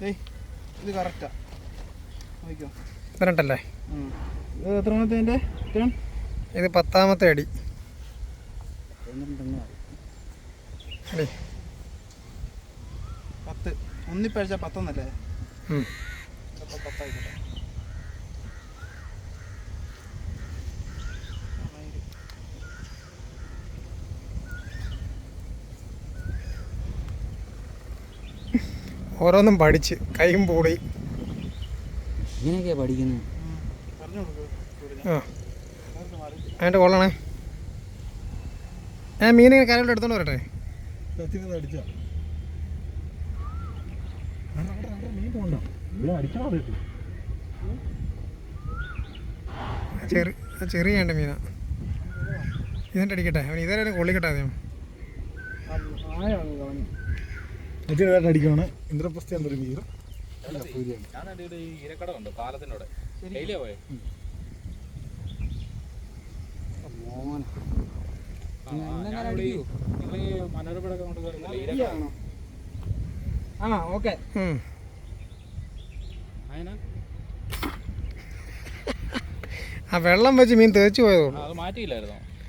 ഇത് കറക്റ്റാ നോക്കിക്കോ. പന്ത്രണ്ടല്ലേ ഉം. ഇത് എത്രാമത്തെ എന്റെ ടേൺ ഇത് പത്താമത്തെ അടി. അടി. പത്ത്. ഒന്നിപ്പഴിച്ച പത്തൊന്നല്ലേ? പത്തായിക്കോട്ടെ. ഓരോന്നും പഠിച്ച് കൈയും പൂടി. ഇങ്ങനെയൊക്കെയാ പഠിക്കുന്നത്. ആ. അതിന്റെ കൊള്ളണേ ഞാൻ മീനെ കരയോട്ട് എടുത്തോണ്ട് വരട്ടെ. മതി ചെറിയ ചെറിയ ഉണ്ട് മീന. ഇതിന്റെ അടിക്കട്ടെ. അവൻ ഇതേ കൊള്ളിക്കട്ടെ ആദ്യം അടിക്കുവാണ് ഇന്ദ്രപ്രസ്ഥ എന്നൊരു മീർ ഞാൻ കണ്ടിട്ട് ഈ ഇരക്കട ഉണ്ട് പാലത്തിനോടെ ഡെയിലിയാ പോയെ? ആ, ആ, ഓക്കെ. വെള്ളം വെച്ച് മീൻ തേച്ചു പോയതുള്ളൂ അത് മാറ്റിയില്ലായിരുന്നോ?